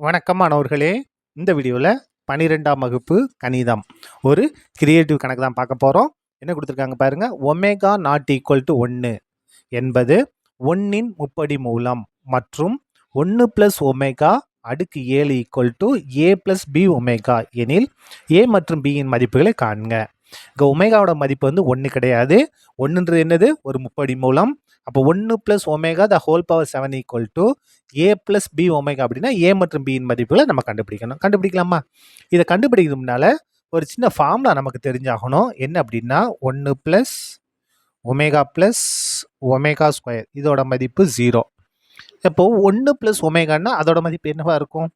வணக்கம் மாணவர்களே. இந்த வீடியோவில் பன்னிரெண்டாம் வகுப்பு கணிதம். ஒரு கிரியேட்டிவ் கணக்கு தான் பார்க்க போகிறோம் என்ன கொடுத்துருக்காங்க பாருங்கள் ஒமேகா நாட் ஈக்குவல் டு ஒன்று என்பது ஒன்றின் முப்படி மூலம் மற்றும் ஒன்று ப்ளஸ் ஒமேகா அடுக்கு ஏழு equal to A plus B omega எனில் ஏ மற்றும் பியின் மதிப்புகளை காண்க. இங்கே ஒமேகாவோட மதிப்பு வந்து ஒன்று கிடையாது. ஒன்றுன்றது என்னது? ஒரு முப்படி மூலம் அப்போ ஒன்று plus omega the whole power seven equal to A plus B omega அப்படின்னா ஏ மற்றும் பியின் மதிப்புகளை நம்ம கண்டுபிடிக்கணும். கண்டுபிடிக்கலாமா? இதை கண்டுபிடிக்கிறது முன்னால் ஒரு சின்ன ஃபார்முலா நமக்கு தெரிஞ்சாகணும். என்ன அப்படின்னா ஒன்று plus omega plus omega square இதோட மதிப்பு ஜீரோ இப்போது ஒன்று ப்ளஸ் ஒமேகான்னா அதோட மதிப்பு என்னவாக இருக்கும்?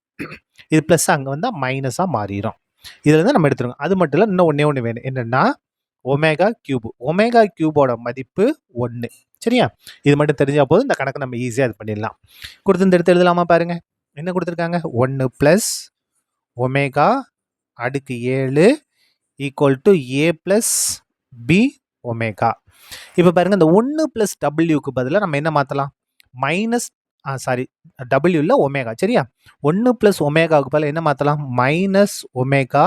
இது ப்ளஸ் அங்கே வந்தால் மைனஸாக மாறிடும். இதில் தான் நம்ம எடுத்துருக்கோம் அது மட்டும் இல்லை இன்னும் ஒன்றே ஒன்று வேணும். என்னென்னா ஒமேகா கியூப். ஒமேகா கியூபோட மதிப்பு ஒன்று சரியா? இது மட்டும் தெரிஞ்சால் போதும். இந்த கணக்கு நம்ம ஈஸியாக இது பண்ணிடலாம். கொடுத்து எடுத்து எழுதலாமா பாருங்கள் என்ன கொடுத்துருக்காங்க? ஒன்று ப்ளஸ் ஒமேகா அடுக்கு ஏழு equal to A plus B omega. இப்போ பாருங்கள் இந்த ஒன்று ப்ளஸ் டபிள்யூக்கு பதிலாக நம்ம என்ன மாற்றலாம் மைனஸ் சாரி டபிள்யூவில் ஒமேகா. சரியா? ஒன்று ப்ளஸ் ஒமேகாவுக்கு பதில் என்ன மாற்றலாம் மைனஸ் ஒமேகா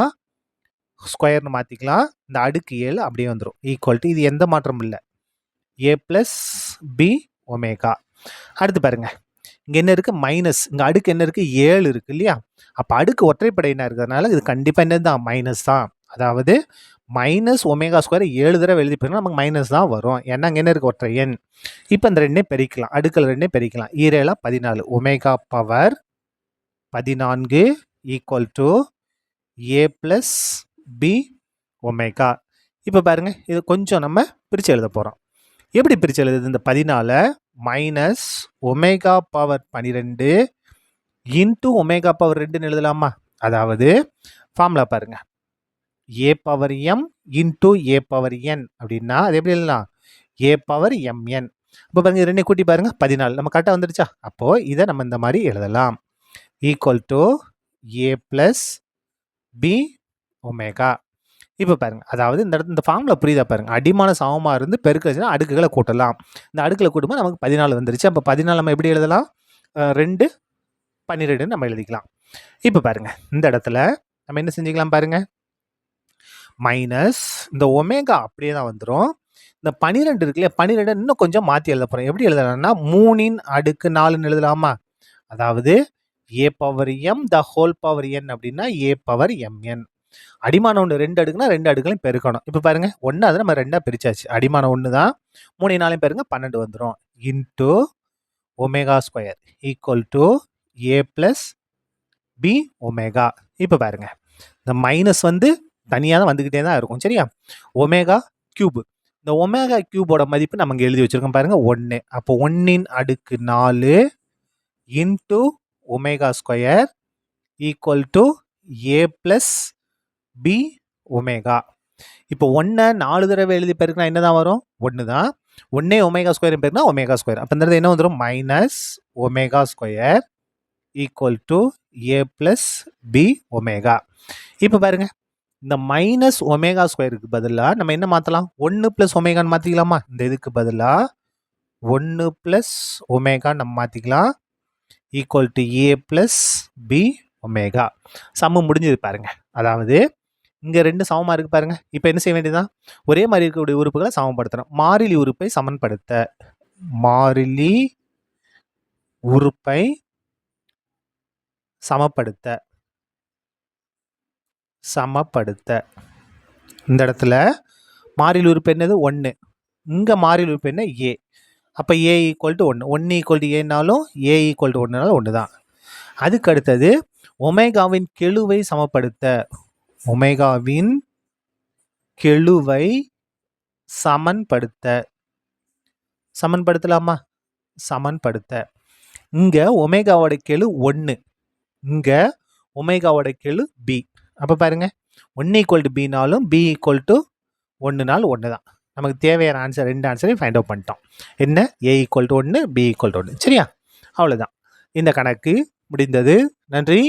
ஸ்கொயர்னு மாற்றிக்கலாம் இந்த அடுக்கு ஏழு அப்படியே வந்துடும் ஈக்குவல் இது எந்த மாற்றமும் இல்லை. ஏ ப்ளஸ் பி ஒமேகா அடுத்து பாருங்கள் இங்கே என்ன இருக்குது மைனஸ் இங்கே அடுக்கு என்ன இருக்குது ஏழு இருக்குது இல்லையா? அப்போ அடுக்கு ஒற்றைப்படையினா இருக்கிறதுனால இது கண்டிப்பாக என்ன தான் மைனஸ் தான். அதாவது மைனஸ் ஒமேகா ஸ்கொயர் ஏழு தடவை எழுதி போயிருந்தா நமக்கு மைனஸ் தான் வரும். ஏன்னா அங்கே என்ன இருக்குது ஒற்றை எண். இப்போ இந்த ரெண்டே பெருக்கலாம். அடுக்கல் ரெண்டே பெருக்கலாம். ஈரேலாம் பதினாலு. ஒமேகா பவர் பதினான்கு equal to A plus B omega இப்போ பாருங்கள் இது கொஞ்சம் நம்ம பிரித்து எழுத போகிறோம் எப்படி பிரித்து எழுதுது? இந்த பதினாலை மைனஸ் ஒமேகா பவர் பன்னிரெண்டு இன்ட்டு ஒமேகா பவர் ரெண்டுன்னு எழுதலாமா? அதாவது ஃபார்முலா பாருங்கள் A power M into A power N அப்படின்னா அது எப்படி எழுதலாம்? ஏ பவர் எம்என் இப்போ பாருங்கள் இது ரெண்டையும் கூட்டி பாருங்கள் பதினாலு. நம்ம கரெக்டாக வந்துடுச்சா அப்போது இதை நம்ம இந்த மாதிரி எழுதலாம். Equal to A plus B omega. இப்போ பாருங்க அதாவது இந்த இடத்து இந்த ஃபார்மில் புரியுதா பாருங்க? அடிமான சமமாக இருந்து பெருக்கச்சுன்னா அடுக்குகளை கூட்டலாம். இந்த அடுக்கில் கூட்டும்போது நமக்கு பதினாலு வந்துருச்சு. அப்போ பதினாலு நம்ம எப்படி எழுதலாம்? ரெண்டு பன்னிரெண்டுன்னு நம்ம எழுதிக்கலாம். இப்போ பாருங்க இந்த இடத்துல நம்ம என்ன செஞ்சுக்கலாம் பாருங்க? மைனஸ் இந்த ஒமேகா அப்படியே தான் வந்துடும் இந்த பன்னிரெண்டு இருக்குல்ல பன்னிரெண்டு இன்னும் கொஞ்சம் மாற்றி எழுத போகிறோம் எப்படி எழுதலாம்னா மூணின் அடுக்கு நாலுன்னு எழுதலாமா? அதாவது A power M the whole power N அப்படின்னா ஏ பவர் எம்என் அடிமான ஒன்று ரெண்டு அடுக்குனா ரெண்டு அடுக்குலையும் பெருக்கணும். இப்போ பாருங்க ஒன்று அதை நம்ம ரெண்டாக பிரிச்சாச்சு. அடிமான ஒன்று தான் மூணு நாளையும் பெருங்க பன்னெண்டு வந்துடும் into omega square equal to A plus B omega இப்போ பாருங்க இந்த மைனஸ் வந்து தனியாக தான் வந்துக்கிட்டே தான் இருக்கும் சரியா? ஒமேகா கியூப் இந்த ஒமேகா கியூபோட மதிப்பு நம்ம இங்கே எழுதி வச்சுருக்கோம் பாருங்கள் ஒன்று அப்போ ஒன்றின் அடுக்கு நாலு into omega square equal to A plus B omega. இப்போ ஒன்றை நாலு தடவை எழுதி பெருக்கினா என்ன தான் வரும்? ஒன்று தான் ஒன்னே ஒமேகா ஸ்கொயர் பெருக்கினா ஒமேகா ஸ்கொயர் அப்போ இந்த என்ன வந்துடும் minus omega square equal to A plus B omega. இப்போ பாருங்க. இந்த மைனஸ் ஒமேகா ஸ்கொயருக்கு பதிலாக நம்ம என்ன மாற்றலாம் ஒன்று ப்ளஸ் ஒமேகான்னு மாற்றிக்கலாமா இந்த இதுக்கு பதிலாக ஒன்று ப்ளஸ் ஒமேகா நம்ம மாற்றிக்கலாம் equal to A plus B omega. Sum முடிஞ்சது பாருங்க. அதாவது இங்கே ரெண்டு சமமாக இருக்கு பாருங்கள் இப்போ என்ன செய்ய வேண்டியதுதான்? ஒரே மாதிரி இருக்கக்கூடிய உறுப்புகளை சமப்படுத்தணும் மாறிலி உறுப்பை சமன்படுத்த. மாறிலி உறுப்பை சமப்படுத்த. சமப்படுத்த. இந்த இடத்துல மாறிலி உறுப்பு என்னது? ஒன்று இங்கே மாறிலி உறுப்பு என்ன? ஏ. அப்போ ஏ ஈக்குவல் டு ஒன்று ஒன்று ஈக்குவல் டு ஏனாலும் ஏ ஈக்குவல் டு ஒன்றுனாலும் ஒன்று தான் அதுக்கு அடுத்தது ஒமேகாவின் கெழுவை சமப்படுத்த. ஒமேகாவின் கெழுவை சமன்படுத்த. சமன்படுத்தலாமா? சமன்படுத்த. இங்கே ஒமேகாவோட கெழு ஒன்று இங்கே ஒமேகாவோட கெழு பி அப்போ பாருங்க. ஒன்று ஈக்குவல் டு பினாலும் பி ஈக்குவல் டு ஒன்றுனாலும் ஒன்று தான். நமக்கு தேவையான ஆன்சர் ரெண்டு ஆன்சரையும் ஃபைண்ட் அவுட் பண்ணிட்டோம். என்ன? ஏ ஈக்குவல் டு ஒன்று பி ஈக்குவல் டு ஒன்று சரியா? அவ்வளோதான் இந்த கணக்கு முடிந்தது. நன்றி.